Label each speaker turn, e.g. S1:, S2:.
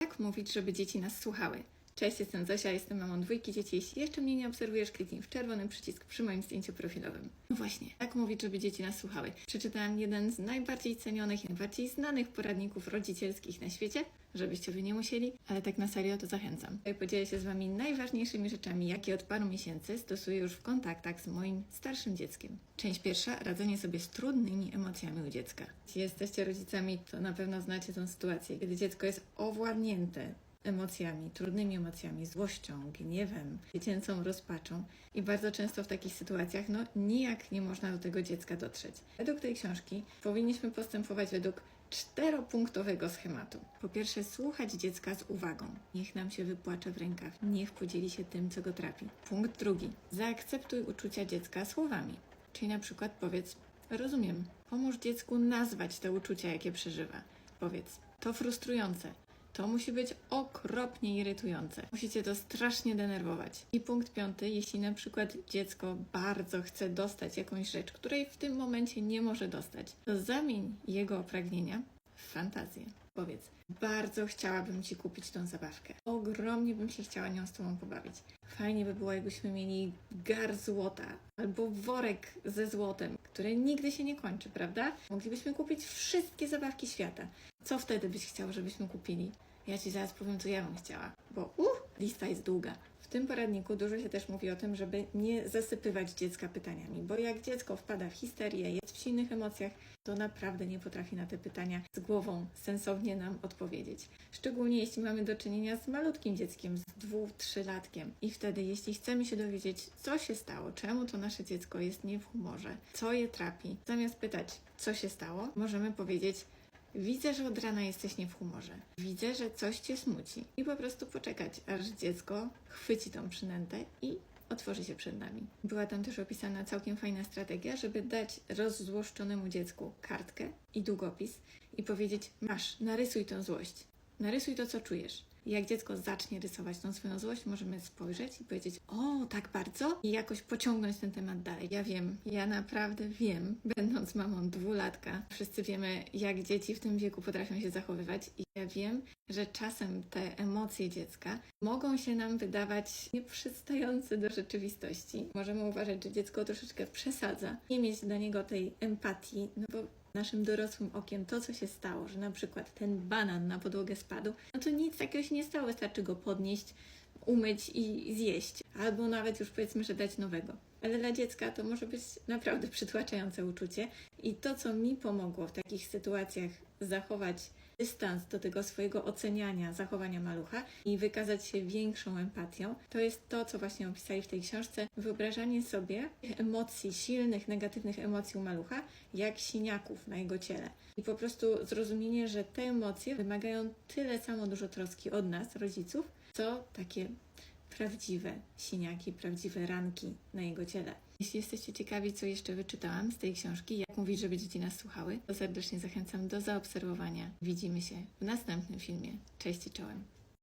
S1: Jak mówić, żeby dzieci nas słuchały? Cześć, jestem Zosia, jestem mamą dwójki dzieci. Jeśli jeszcze mnie nie obserwujesz, kliknij w czerwony przycisk przy moim zdjęciu profilowym. No właśnie, jak mówić, żeby dzieci nas słuchały? Przeczytałam jeden z najbardziej cenionych i najbardziej znanych poradników rodzicielskich na świecie, żebyście wy nie musieli, ale tak na serio to zachęcam. Podzielę się z wami najważniejszymi rzeczami, jakie od paru miesięcy stosuję już w kontaktach z moim starszym dzieckiem. Część pierwsza, radzenie sobie z trudnymi emocjami u dziecka. Jeśli jesteście rodzicami, to na pewno znacie tę sytuację, kiedy dziecko jest owładnięte emocjami, trudnymi emocjami, złością, gniewem, dziecięcą rozpaczą i bardzo często w takich sytuacjach no nijak nie można do tego dziecka dotrzeć. Według tej książki powinniśmy postępować według czteropunktowego schematu. Po pierwsze, słuchać dziecka z uwagą. Niech nam się wypłacze w rękaw, niech podzieli się tym, co go trapi. Punkt drugi. Zaakceptuj uczucia dziecka słowami. Czyli na przykład powiedz, rozumiem, pomóż dziecku nazwać te uczucia, jakie przeżywa. Powiedz, to frustrujące, to musi być okropnie irytujące. Musicie to strasznie denerwować. I punkt piąty, jeśli na przykład dziecko bardzo chce dostać jakąś rzecz, której w tym momencie nie może dostać, to zamień jego pragnienia w fantazję. Powiedz, bardzo chciałabym Ci kupić tą zabawkę. Ogromnie bym się chciała nią z Tobą pobawić. Fajnie by było, jakbyśmy mieli gar złota albo worek ze złotem, który nigdy się nie kończy, prawda? Moglibyśmy kupić wszystkie zabawki świata. Co wtedy byś chciał, żebyśmy kupili? Ja Ci zaraz powiem, co ja bym chciała, bo uh, lista jest długa. W tym poradniku dużo się też mówi o tym, żeby nie zasypywać dziecka pytaniami, bo jak dziecko wpada w histerię, jest w silnych emocjach, to naprawdę nie potrafi na te pytania z głową sensownie nam odpowiedzieć. Szczególnie jeśli mamy do czynienia z malutkim dzieckiem, z dwu, trzylatkiem. I wtedy, jeśli chcemy się dowiedzieć, co się stało, czemu to nasze dziecko jest nie w humorze, co je trapi, zamiast pytać, co się stało, możemy powiedzieć, Widzę, że od rana jesteś nie w humorze. Widzę, że coś cię smuci. I po prostu poczekać, aż dziecko chwyci tą przynętę i otworzy się przed nami. Była tam też opisana całkiem fajna strategia, żeby dać rozzłoszczonemu dziecku kartkę i długopis i powiedzieć: Masz, narysuj tą złość. Narysuj to, co czujesz. Jak dziecko zacznie rysować tą swoją złość, możemy spojrzeć i powiedzieć: O, tak bardzo? I jakoś pociągnąć ten temat dalej. Ja wiem, ja naprawdę wiem, będąc mamą dwulatka, wszyscy wiemy, jak dzieci w tym wieku potrafią się zachowywać, i ja wiem, że czasem te emocje dziecka mogą się nam wydawać nieprzystające do rzeczywistości. Możemy uważać, że dziecko troszeczkę przesadza, nie mieć dla niego tej empatii, no bo naszym dorosłym okiem to, co się stało, że na przykład ten banan na podłogę spadł, no to nic takiego się nie stało, wystarczy go podnieść, umyć i zjeść, albo nawet już powiedzmy, że dać nowego. Ale dla dziecka to może być naprawdę przytłaczające uczucie. I to, co mi pomogło w takich sytuacjach zachować dystans do tego swojego oceniania zachowania malucha i wykazać się większą empatią, to jest to, co właśnie opisali w tej książce, wyobrażanie sobie emocji, silnych, negatywnych emocji u malucha, jak siniaków na jego ciele. I po prostu zrozumienie, że te emocje wymagają tyle samo dużo troski od nas, rodziców, co takie prawdziwe siniaki, prawdziwe ranki na jego ciele. Jeśli jesteście ciekawi, co jeszcze wyczytałam z tej książki, jak mówić, żeby dzieci nas słuchały, to serdecznie zachęcam do zaobserwowania. Widzimy się w następnym filmie. Cześć i czołem.